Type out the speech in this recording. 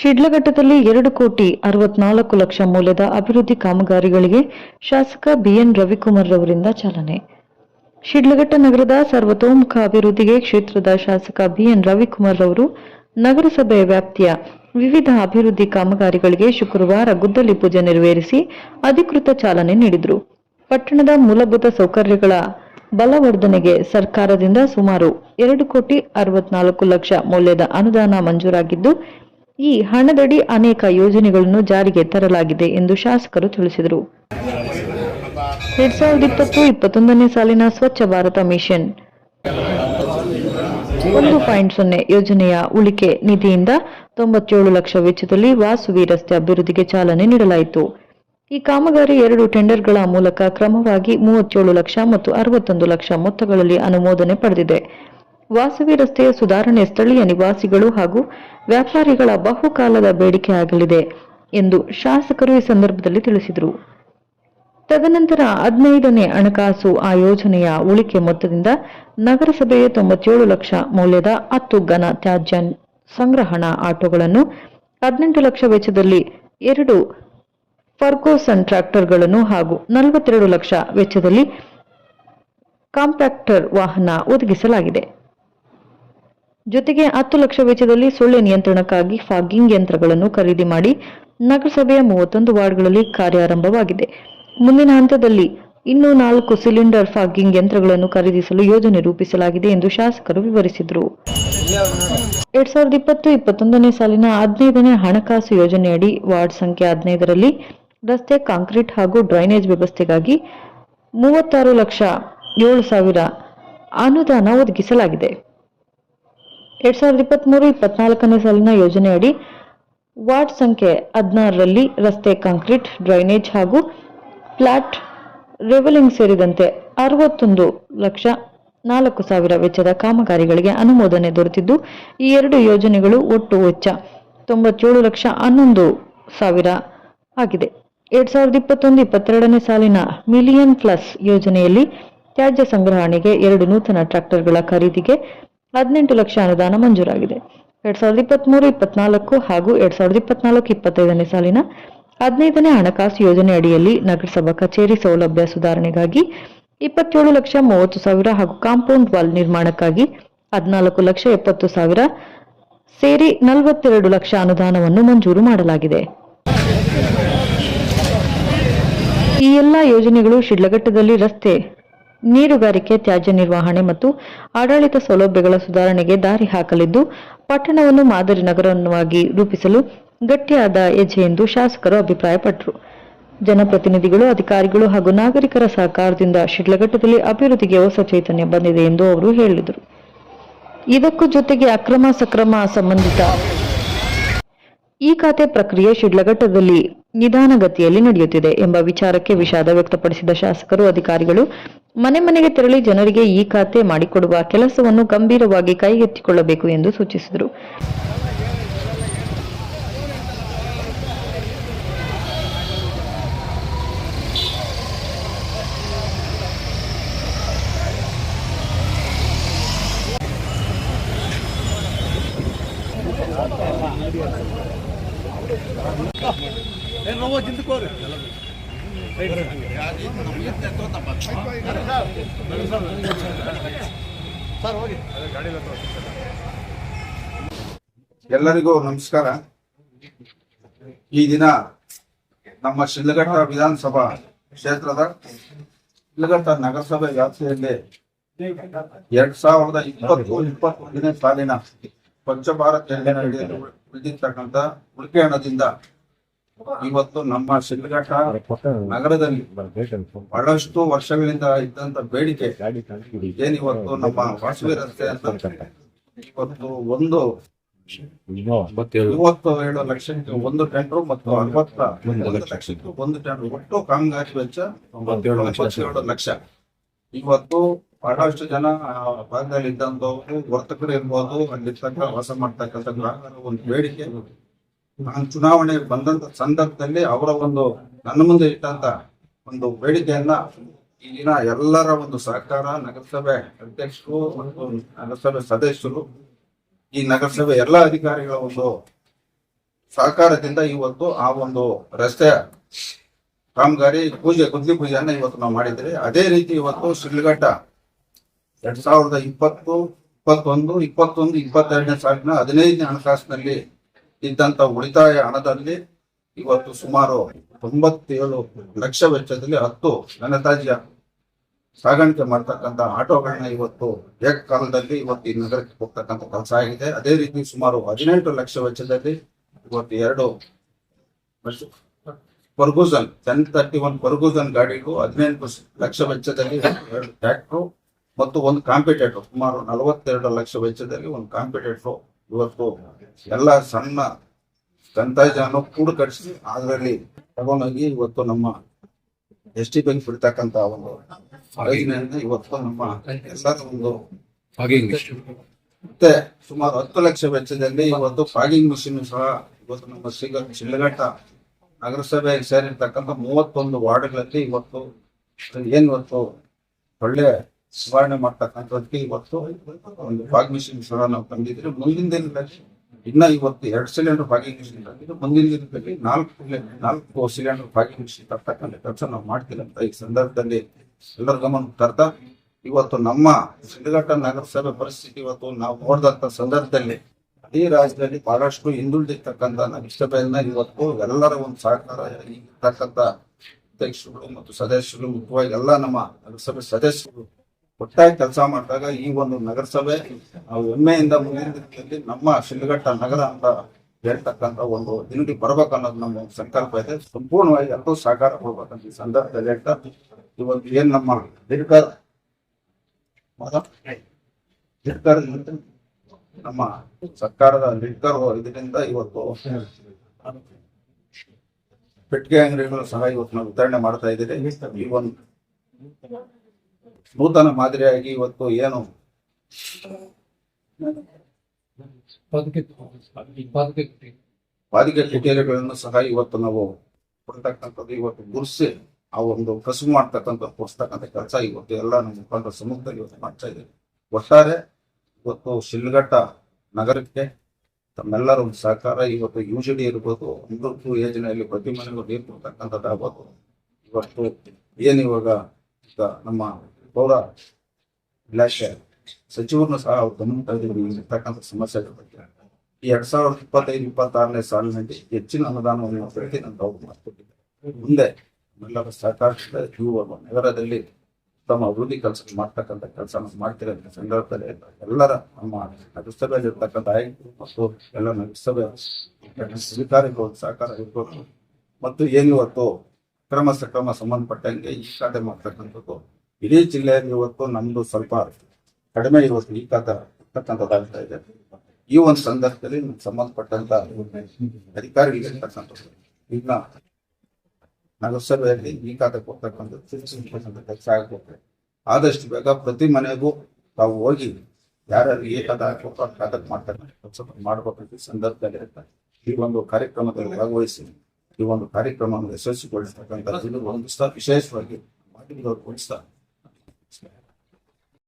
ಶಿಡ್ಲಘಟ್ಟದಲ್ಲಿ ಎರಡು ಕೋಟಿ ಅರವತ್ನಾಲ್ಕು ಲಕ್ಷ ಮೌಲ್ಯದ ಅಭಿವೃದ್ಧಿ ಕಾಮಗಾರಿಗಳಿಗೆ ಶಾಸಕ ಬಿಎನ್ ರವಿಕುಮಾರ್ ರವರಿಂದ ಚಾಲನೆ. ಶಿಡ್ಲಘಟ್ಟ ನಗರದ ಸರ್ವತೋಮುಖ ಅಭಿವೃದ್ಧಿಗೆ ಕ್ಷೇತ್ರದ ಶಾಸಕ ಬಿಎನ್ ರವಿಕುಮಾರ್ ರವರು ನಗರಸಭೆ ವ್ಯಾಪ್ತಿಯ ವಿವಿಧ ಅಭಿವೃದ್ಧಿ ಕಾಮಗಾರಿಗಳಿಗೆ ಶುಕ್ರವಾರ ಗುದ್ದಲಿ ಪೂಜೆ ನೆರವೇರಿಸಿ ಅಧಿಕೃತ ಚಾಲನೆ ನೀಡಿದರು. ಪಟ್ಟಣದ ಮೂಲಭೂತ ಸೌಕರ್ಯಗಳ ಬಲವರ್ಧನೆಗೆ ಸರ್ಕಾರದಿಂದ ಸುಮಾರು ಎರಡು ಕೋಟಿ ಅರವತ್ನಾಲ್ಕು ಲಕ್ಷ ಮೌಲ್ಯದ ಅನುದಾನ ಮಂಜೂರಾಗಿದ್ದು ಈ ಹಣದಡಿ ಅನೇಕ ಯೋಜನೆಗಳನ್ನು ಜಾರಿಗೆ ತರಲಾಗಿದೆ ಎಂದು ಶಾಸಕರು ತಿಳಿಸಿದರು. ಎರಡ್ ಸಾವಿರದ ಇಪ್ಪತ್ತು, ಇಪ್ಪತ್ತೊಂದನೇ ಸಾಲಿನ ಸ್ವಚ್ಛ ಭಾರತ ಮಿಷನ್ ಒಂದು ಪಾಯಿಂಟ್ ಸೊನ್ನೆ ಯೋಜನೆಯ ಉಳಿಕೆ ನಿಧಿಯಿಂದ ತೊಂಬತ್ತೇಳು ಲಕ್ಷ ವೆಚ್ಚದಲ್ಲಿ ವಾಸುವಿ ರಸ್ತೆ ಅಭಿವೃದ್ಧಿಗೆ ಚಾಲನೆ ನೀಡಲಾಯಿತು. ಈ ಕಾಮಗಾರಿ ಎರಡು ಟೆಂಡರ್ಗಳ ಮೂಲಕ ಕ್ರಮವಾಗಿ ಮೂವತ್ತೇಳು ಲಕ್ಷ ಮತ್ತು ಅರವತ್ತೊಂದು ಲಕ್ಷ ಮೊತ್ತಗಳಲ್ಲಿ ಅನುಮೋದನೆ ಪಡೆದಿದೆ. ವಾಸವಿ ರಸ್ತೆಯ ಸುಧಾರಣೆ ಸ್ಥಳೀಯ ನಿವಾಸಿಗಳು ಹಾಗೂ ವ್ಯಾಪಾರಿಗಳ ಬಹುಕಾಲದ ಬೇಡಿಕೆ ಆಗಲಿದೆ ಎಂದು ಶಾಸಕರು ಈ ಸಂದರ್ಭದಲ್ಲಿ ತಿಳಿಸಿದರು. ತದನಂತರ ಹದಿನೈದನೇ ಹಣಕಾಸು ಆ ಯೋಜನೆಯ ಉಳಿಕೆ ಮೊತ್ತದಿಂದ ನಗರಸಭೆಯ ತೊಂಬತ್ತೇಳು ಲಕ್ಷ ಮೌಲ್ಯದ ಹತ್ತು ಘನ ತ್ಯಾಜ್ಯ ಸಂಗ್ರಹಣಾ ಆಟೋಗಳನ್ನು ಹದಿನೆಂಟು ಲಕ್ಷ ವೆಚ್ಚದಲ್ಲಿ ಎರಡು ಫರ್ಗೋಸನ್ ಟ್ರ್ಯಾಕ್ಟರ್ಗಳನ್ನು ಹಾಗೂ ನಲವತ್ತೆರಡು ಲಕ್ಷ ವೆಚ್ಚದಲ್ಲಿ ಕಾಂಪ್ಯಾಕ್ಟರ್ ವಾಹನ ಒದಗಿಸಲಾಗಿದೆ. ಜೊತೆಗೆ ಹತ್ತು ಲಕ್ಷ ವೆಚ್ಚದಲ್ಲಿ ಸೊಳ್ಳೆ ನಿಯಂತ್ರಣಕ್ಕಾಗಿ ಫಾಗಿಂಗ್ ಯಂತ್ರಗಳನ್ನು ಖರೀದಿ ಮಾಡಿ ನಗರಸಭೆಯ ಮೂವತ್ತೊಂದು ವಾರ್ಡ್ಗಳಲ್ಲಿ ಕಾರ್ಯಾರಂಭವಾಗಿದೆ. ಮುಂದಿನ ಹಂತದಲ್ಲಿ ಇನ್ನೂ ನಾಲ್ಕು ಸಿಲಿಂಡರ್ ಫಾಗಿಂಗ್ ಯಂತ್ರಗಳನ್ನು ಖರೀದಿಸಲು ಯೋಜನೆ ರೂಪಿಸಲಾಗಿದೆ ಎಂದು ಶಾಸಕರು ವಿವರಿಸಿದರು. ಎರಡ್ ಸಾವಿರದ ಇಪ್ಪತ್ತು ಇಪ್ಪತ್ತೊಂದನೇ ಸಾಲಿನ ಹದಿನೈದನೇ ಹಣಕಾಸು ಯೋಜನೆಯಡಿ ವಾರ್ಡ್ ಸಂಖ್ಯೆ ಹದಿನೈದರಲ್ಲಿ ರಸ್ತೆ, ಕಾಂಕ್ರೀಟ್ ಹಾಗೂ ಡ್ರೈನೇಜ್ ವ್ಯವಸ್ಥೆಗಾಗಿ ಮೂವತ್ತಾರು ಲಕ್ಷ ಏಳು ಸಾವಿರ ಅನುದಾನ ಒದಗಿಸಲಾಗಿದೆ. ಎರಡ್ ಸಾವಿರದ ಇಪ್ಪತ್ಮೂರು ಇಪ್ಪತ್ನಾಲ್ಕನೇ ಸಾಲಿನ ಯೋಜನೆಯಡಿ ವಾರ್ಡ್ ಸಂಖ್ಯೆ ಹದಿನಾರರಲ್ಲಿ ರಸ್ತೆ, ಕಾಂಕ್ರೀಟ್, ಡ್ರೈನೇಜ್ ಹಾಗೂ ಫ್ಲಾಟ್ ರೆವೆಲಿಂಗ್ ಸೇರಿದಂತೆ ಅರವತ್ತೊಂದು ಲಕ್ಷ ನಾಲ್ಕು ಸಾವಿರ ವೆಚ್ಚದ ಕಾಮಗಾರಿಗಳಿಗೆ ಅನುಮೋದನೆ ದೊರೆತಿದ್ದು, ಈ ಎರಡು ಯೋಜನೆಗಳು ಒಟ್ಟು ವೆಚ್ಚ ತೊಂಬತ್ತೇಳು ಲಕ್ಷ ಹನ್ನೊಂದು ಸಾವಿರ ಆಗಿದೆ. ಎರಡ್ ಸಾವಿರದ ಇಪ್ಪತ್ತೊಂದು, ಇಪ್ಪತ್ತೆರಡನೇ ಸಾಲಿನ ಮಿಲಿಯನ್ ಪ್ಲಸ್ ಯೋಜನೆಯಲ್ಲಿ ತ್ಯಾಜ್ಯ ಸಂಗ್ರಹಣೆಗೆ ಎರಡು ನೂತನ ಟ್ರ್ಯಾಕ್ಟರ್ಗಳ ಖರೀದಿಗೆ ಹದಿನೆಂಟು ಲಕ್ಷ ಅನುದಾನ ಮಂಜೂರಾಗಿದೆ. ಎರಡ್ ಸಾವಿರದ ಇಪ್ಪತ್ಮೂರು, ಇಪ್ಪತ್ನಾಲ್ಕು ಹಾಗೂ ಎರಡ್ ಸಾವಿರದ ಇಪ್ಪತ್ನಾಲ್ಕು, ಇಪ್ಪತ್ತೈದನೇ ಸಾಲಿನ ಹದಿನೈದನೇ ಹಣಕಾಸು ಯೋಜನೆ ಅಡಿಯಲ್ಲಿ ನಗರಸಭಾ ಕಚೇರಿ ಸೌಲಭ್ಯ ಸುಧಾರಣೆಗಾಗಿ ಇಪ್ಪತ್ತೇಳು ಲಕ್ಷ ಮೂವತ್ತು ಸಾವಿರ ಹಾಗೂ ಕಾಂಪೌಂಡ್ ವಾಲ್ ನಿರ್ಮಾಣಕ್ಕಾಗಿ ಹದಿನಾಲ್ಕು ಲಕ್ಷ ಎಪ್ಪತ್ತು ಸಾವಿರ ಸೇರಿ ನಲವತ್ತೆರಡು ಲಕ್ಷ ಅನುದಾನವನ್ನು ಮಂಜೂರು ಮಾಡಲಾಗಿದೆ. ಈ ಎಲ್ಲ ಯೋಜನೆಗಳು ಶಿಡ್ಲಘಟ್ಟದಲ್ಲಿ ರಸ್ತೆ ನೀರುಗಾರಿಕೆ ತ್ಯಾಜ್ಯ ನಿರ್ವಹಣೆ ಮತ್ತು ಆಡಳಿತ ಸೌಲಭ್ಯಗಳ ಸುಧಾರಣೆಗೆ ದಾರಿ ಹಾಕಲಿದ್ದು, ಪಟ್ಟಣವನ್ನು ಮಾದರಿ ನಗರವನ್ನಾಗಿ ರೂಪಿಸಲು ಗಟ್ಟಿಯಾದ ಹೆಜ್ಜೆ ಎಂದು ಶಾಸಕರು ಅಭಿಪ್ರಾಯಪಟ್ಟರು. ಜನಪ್ರತಿನಿಧಿಗಳು, ಅಧಿಕಾರಿಗಳು ಹಾಗೂ ನಾಗರಿಕರ ಸಹಕಾರದಿಂದ ಶಿಡ್ಲಘಟ್ಟದಲ್ಲಿ ಅಭಿವೃದ್ಧಿಗೆ ಹೊಸ ಚೈತನ್ಯ ಬಂದಿದೆ ಎಂದು ಅವರು ಹೇಳಿದರು. ಇದಕ್ಕೂ ಜೊತೆಗೆ ಅಕ್ರಮ ಸಕ್ರಮ ಸಂಬಂಧಿತ ಈ ಖಾತೆ ಪ್ರಕ್ರಿಯೆ ಶಿಡ್ಲಘಟ್ಟದಲ್ಲಿ ನಿಧಾನಗತಿಯಲ್ಲಿ ನಡೆಯುತ್ತಿದೆ ಎಂಬ ವಿಚಾರಕ್ಕೆ ವಿಷಾದ ವ್ಯಕ್ತಪಡಿಸಿದ ಶಾಸಕರು, ಅಧಿಕಾರಿಗಳು, ಮನೆ ಮನೆಗೆ ತೆರಳಿ ಜನರಿಗೆ ಈ ಖಾತೆ ಮಾಡಿಕೊಡುವ ಕೆಲಸವನ್ನು ಗಂಭೀರವಾಗಿ ಕೈಗೆತ್ತಿಕೊಳ್ಳಬೇಕು ಎಂದು ಸೂಚಿಸಿದರು. ಎಲ್ಲರಿಗೂ ನಮಸ್ಕಾರ. ಈ ದಿನ ನಮ್ಮ ಶಿಲ್ಘಟ್ಟ ವಿಧಾನಸಭಾ ಕ್ಷೇತ್ರದ ಶಿಲ್ಘಟ್ಟ ನಗರಸಭೆ ವ್ಯಾಪ್ತಿಯಲ್ಲಿ ಎರಡ್ ಸಾವಿರದ ಇಪ್ಪತ್ತು ಇಪ್ಪತ್ತೊಂದನೇ ಸಾಲಿನ ಸ್ವಚ್ಛ ಭಾರತ್ ಯೋಜನೆ ಉಳಿದಿರ್ತಕ್ಕಂಥ ಉಳಿಕೆ ಹಣದಿಂದ ಇವತ್ತು ನಮ್ಮ ಶಿಲ್ಘಟ್ಟ ನಗರದಲ್ಲಿ ಬಹಳಷ್ಟು ವರ್ಷಗಳಿಂದ ಇದ್ದಂತ ಬೇಡಿಕೆ ಏನಿವತ್ತು ನಮ್ಮ ವಾಸವಿ ರಸ್ತೆ ಅಂತ? ಇವತ್ತು ಒಂದು ಮೂವತ್ತು ಲಕ್ಷ ಲಕ್ಷಕ್ಕೆ ಒಂದು ಟೆಂಡರ್ ಮತ್ತು ಅರವತ್ತ ಒಂದು ಲಕ್ಷಕ್ಕೆ ಒಂದು ಟೆಂಡರ್ ಒಟ್ಟು ಕಾಮಗಾರಿ ವೆಚ್ಚ ಒಂಬತ್ತೇಳು ಲಕ್ಷ. ಇವತ್ತು ಬಹಳಷ್ಟು ಜನ ಭಾಗದಲ್ಲಿ ಇದ್ದಂತವರು ವರ್ತಕರು ಇರ್ಬೋದು ಅಲ್ಲಿರ್ತಕ್ಕ ವಾಸ ಮಾಡ್ತಕ್ಕಂಥ ಗ್ರಾಹಕರ ಒಂದು ಬೇಡಿಕೆ. ಚುನಾವಣೆ ಬಂದಂತ ಸಂದರ್ಭದಲ್ಲಿ ಅವರ ಒಂದು ನನ್ನ ಮುಂದೆ ಇಟ್ಟಂತ ಒಂದು ಬೇಡಿಕೆಯನ್ನ ಈ ದಿನ ಎಲ್ಲರ ಒಂದು ಸಹಕಾರ ನಗರಸಭೆ ಅಧ್ಯಕ್ಷರು ಮತ್ತು ನಗರಸಭೆ ಸದಸ್ಯರು, ಈ ನಗರಸಭೆ ಎಲ್ಲ ಅಧಿಕಾರಿಗಳ ಒಂದು ಸಹಕಾರದಿಂದ ಇವತ್ತು ಆ ಒಂದು ರಸ್ತೆ ಕಾಮಗಾರಿ ಪೂಜೆ, ಗುದ್ದಿ ಪೂಜೆಯನ್ನ ಇವತ್ತು ನಾವು ಮಾಡಿದ್ರಿ ಅದೇ ರೀತಿ ಇವತ್ತು ಶಿಡ್ಲಘಟ್ಟ ಎರಡ್ ಸಾವಿರದ ಇಪ್ಪತ್ತು, ಇಪ್ಪತ್ತೊಂದು ಇಪ್ಪತ್ತೊಂದು, ಇಪ್ಪತ್ತೆರಡನೇ ಸಾಲಿನ ಹದಿನೈದನೇ ಹಣಕಾಸಿನಲ್ಲಿ ಇದ್ದಂತ ಉಳಿತಾಯ ಹಣದಲ್ಲಿ ಇವತ್ತು ಸುಮಾರು ತೊಂಬತ್ತೇಳು ಲಕ್ಷ ವೆಚ್ಚದಲ್ಲಿ ಹತ್ತು ಘನತಾಜ್ಯ ಸಾಗಾಣಿಕೆ ಮಾಡ್ತಕ್ಕಂಥ ಆಟೋಗಳನ್ನ ಇವತ್ತು ಏಕಕಾಲದಲ್ಲಿ ಇವತ್ತು ಈ ನಗರಕ್ಕೆ ಹೋಗ್ತಕ್ಕಂಥ ಕೆಲಸ ಆಗಿದೆ. ಅದೇ ರೀತಿ ಸುಮಾರು ಹದಿನೆಂಟು ಲಕ್ಷ ವೆಚ್ಚದಲ್ಲಿ ಇವತ್ತು ಎರಡು Ferguson ten thirty one Ferguson ಗಾಡಿಗೂ ಹದಿನೆಂಟು ಲಕ್ಷ ವೆಚ್ಚದಲ್ಲಿ ಎರಡು ಟ್ರ್ಯಾಕ್ಟ್ರು ಮತ್ತು ಒಂದು ಕಾಂಪಿಟೇಟರ್ ಸುಮಾರು ನಲವತ್ತೆರಡು ಲಕ್ಷ ವೆಚ್ಚದಲ್ಲಿ ಒಂದು ಕಾಂಪಿಟೇಟರ್ ಇವತ್ತು ಎಲ್ಲ ಸಣ್ಣ ಕಂತಾಜನ್ನು ಕೂಡ ಕಟ್ಟಿಸಿ ಅದರಲ್ಲಿ ತಗೊಂಡೋಗಿ ಇವತ್ತು ನಮ್ಮ ಎಸ್ ಟಿ ಬ್ಯಾಂಕ್ ಬಿಡ್ತಕ್ಕಂತ ಒಂದು ಇವತ್ತು ನಮ್ಮ ಎಲ್ಲರ ಒಂದು ಮತ್ತೆ ಸುಮಾರು ಹತ್ತು ಲಕ್ಷ ವೆಚ್ಚದಲ್ಲಿ ಇವತ್ತು ಫಾಗಿಂಗ್ ಮಿಷಿನ್ ಸಹ ಇವತ್ತು ನಮ್ಮ ಸಿಗ ಶಿಲ್ಘಟ್ಟ ನಗರಸಭೆಗೆ ಸೇರಿರ್ತಕ್ಕಂಥ ಮೂವತ್ತೊಂದು ವಾರ್ಡ್ಗಳಲ್ಲಿ ಇವತ್ತು ಏನ್ ಇವತ್ತು ಒಳ್ಳೆ ನಿವಾರಣೆ ಮಾಡ್ತಕ್ಕಂಥದ್ದಕ್ಕೆ ಇವತ್ತು ಒಂದು ಫಾಗ್ ಮಿಷಿನ್ ಸಹ ನಾವು ತಂದಿದ್ರೆ ಮುಂದಿನ ದಿನದಲ್ಲಿ ಇನ್ನ ಇವತ್ತು ಎರಡು ಸಿಲಿಂಡರ್ ಫಾಗಿಂಗ್ ಮಿಷಿನ್ ತಂದಿದ್ದು ಮುಂದಿನ ದಿನದಲ್ಲಿ ನಾಲ್ಕು ನಾಲ್ಕು ಸಿಲಿಂಡರ್ ಫಾಗಿಂಗ್ ಮಿಷಿನ್ ತರ್ತಕ್ಕಂಥ ಕೆಲಸ ನಾವು ಮಾಡ್ತೀವಿ ಅಂತ ಈ ಸಂದರ್ಭದಲ್ಲಿ ಎಲ್ಲರ ಗಮನ ತರ್ತಾ ಇವತ್ತು ನಮ್ಮ ಶಿಡ್ಲಘಟ್ಟ ನಗರಸಭೆ ಪರಿಸ್ಥಿತಿ ಇವತ್ತು ನಾವು ನೋಡಿದಂತ ಸಂದರ್ಭದಲ್ಲಿ ಅದೇ ರಾಜ್ಯದಲ್ಲಿ ಬಹಳಷ್ಟು ಹಿಂದುಳಿದಿರ್ತಕ್ಕಂಥ ನಗರಸಭೆಯನ್ನ ಇವತ್ತು ಎಲ್ಲರ ಒಂದು ಸಹಕಾರ ಇರ್ತಕ್ಕಂಥ ಅಧ್ಯಕ್ಷರು ಮತ್ತು ಸದಸ್ಯರು, ಮುಖ್ಯವಾಗಿ ಎಲ್ಲ ನಮ್ಮ ನಗರಸಭೆ ಸದಸ್ಯರು ಒಟ್ಟಾಗಿ ಕೆಲಸ ಮಾಡಿದಾಗ ಈ ಒಂದು ನಗರಸಭೆ ನಾವು ಹೆಮ್ಮೆಯಿಂದ ಮುಂದಿನ ದಿನದಲ್ಲಿ ನಮ್ಮ ಶಿಲ್ಘಟ್ಟ ನಗರ ಅಂತ ಹೇಳ್ತಕ್ಕಂಥ ಒಂದು ದಿನಕ್ಕೆ ಬರ್ಬೇಕು ಅನ್ನೋದು ನಮ್ಮ ಸಂಕಲ್ಪ ಇದೆ. ಸಂಪೂರ್ಣವಾಗಿ ಎಲ್ಲರೂ ಸಹಕಾರ ಕೊಡ್ಬೇಕಂತ ಈ ಸಂದರ್ಭದಲ್ಲಿ ಹೇಳ್ತಾ ಇವತ್ತು ಏನ್ ನಮ್ಮ ದೀರ್ಘ ನಮ್ಮ ಸರ್ಕಾರದ ಲಿಡ್ಕರ್ ಇದರಿಂದ ಇವತ್ತು ಪೆಟ್ಟಿಗೆ ಅಂಗಡಿಗಳು ಸಹ ಇವತ್ತು ನಾವು ವಿತರಣೆ ಮಾಡ್ತಾ ಇದ್ದೀರಿ ಈ ಒಂದು ನೂತನ ಮಾದರಿಯಾಗಿ ಇವತ್ತು ಏನು? ಪಾದಿಕೆ ಕಿಟಕಿಗಳನ್ನು ಸಹ ಇವತ್ತು ನಾವು ಕೊಡ್ತಕ್ಕಂಥದ್ದು ಇವತ್ತು ಗುರುಸಿ ಆ ಒಂದು ಕಸು ಮಾಡ್ತಕ್ಕಂಥ ಕೊಡಿಸ್ತಕ್ಕಂಥ ಕೆಲಸ ಇವತ್ತು ಎಲ್ಲ ನಮ್ಮ ಮುಖಂಡರ ಸಮ್ಮುಖದಲ್ಲಿ ಇವತ್ತು ಮಾಡ್ತಾ ಇದ್ದೀವಿ ಒಟ್ಟಾರೆ ಇವತ್ತು ಶಿಲ್ಘಟ್ಟ ನಗರಕ್ಕೆ ತಮ್ಮೆಲ್ಲರ ಒಂದು ಸಹಕಾರ ಇವತ್ತು ಯು ಜಿ ಡಿ ಇರ್ಬೋದು ಅಮೃತ ಯೋಜನೆಯಲ್ಲಿ ಪ್ರತಿ ಮನೆಗೂ ನೀರು ಕೊಡ್ತಕ್ಕಂಥದ್ದಾಗ್ಬೋದು. ಇವತ್ತು ಏನು ಇವಾಗ ಈಗ ನಮ್ಮ ಪೌರ ಇಲಾಖೆ ಸಚಿವರನ್ನು ಸಹ ಅವ್ರು ಗಮನ ತೆಗೆದು ಇರ್ತಕ್ಕಂಥ ಸಮಸ್ಯೆಗಳ ಬಗ್ಗೆ. ಎರಡ್ ಸಾವಿರದ ಇಪ್ಪತ್ತೈದು, ಇಪ್ಪತ್ತಾರನೇ ಸಾಲಿನಲ್ಲಿ ಹೆಚ್ಚಿನ ಅನುದಾನವನ್ನು ಪ್ರತಿ ನಾನು ಅವ್ರು ಮಾಡ್ಕೊಟ್ಟಿದ್ದಾರೆ ಮುಂದೆ ನಮ್ಮೆಲ್ಲರ ಸಹಕಾರದಿಂದ ಇವರು ನಗರದಲ್ಲಿ ತಮ್ಮ ಅಭಿವೃದ್ಧಿ ಕೆಲಸ ಮಾಡ್ತಕ್ಕಂಥ ಕೆಲಸ ಮಾಡ್ತಿರೋ ಸಂದರ್ಭದಲ್ಲಿ ಎಲ್ಲರ ನಮ್ಮ ನಗರಸಭೆಯಲ್ಲಿರ್ತಕ್ಕಂಥ ಆಯ್ಕೆ ಮತ್ತು ಎಲ್ಲ ನಗರಸಭೆ ಅಧಿಕಾರಿಗಳು ಸಹಕಾರ ಇರ್ಬೋದು ಮತ್ತು ಏನು ಇವತ್ತು ಕ್ರಮ ಸಕ್ರಮ ಸಂಬಂಧಪಟ್ಟಂಗೆ ಈ ಖಾತೆ ಮಾಡ್ತಕ್ಕಂಥದ್ದು ಇಡೀ ಜಿಲ್ಲೆಯಲ್ಲಿ ಇವತ್ತು ನಮ್ದು ಸ್ವಲ್ಪ ಕಡಿಮೆ ಇವತ್ತು ಈ ಕಾತ ಇರ್ತಕ್ಕಂಥದ್ದಾಗ್ತಾ ಇದೆ. ಈ ಒಂದು ಸಂದರ್ಭದಲ್ಲಿ ಸಂಬಂಧಪಟ್ಟಂತ ಅಧಿಕಾರಿಗಳಿಗೆ ಇರ್ತಕ್ಕಂಥದ್ದು ಈಗ ನಗರಸಭೆಯಲ್ಲಿ ಈ ಖಾತೆ ಹೋಗ್ತಕ್ಕಂಥ ಕೆಲಸ ಆದಷ್ಟು ಬೇಗ ಪ್ರತಿ ಮನೆಗೂ ತಾವು ಹೋಗಿ ಯಾರ್ಯಾರು ಈ ಖಾತೆ ಹಾಕ್ಬೇಕು ಖಾತೆ ಕೆಲಸ ಮಾಡ್ಬೇಕಂತ ಈ ಸಂದರ್ಭದಲ್ಲಿ ಈ ಒಂದು ಕಾರ್ಯಕ್ರಮದಲ್ಲಿ ಭಾಗವಹಿಸಿ, ಈ ಒಂದು ಕಾರ್ಯಕ್ರಮವನ್ನು ಯಶಸ್ವಿಗೊಳಿಸ್ತಕ್ಕಂಥ ಒಂದು ವಿಶೇಷವಾಗಿ ಮಾಧ್ಯಮದವರು So.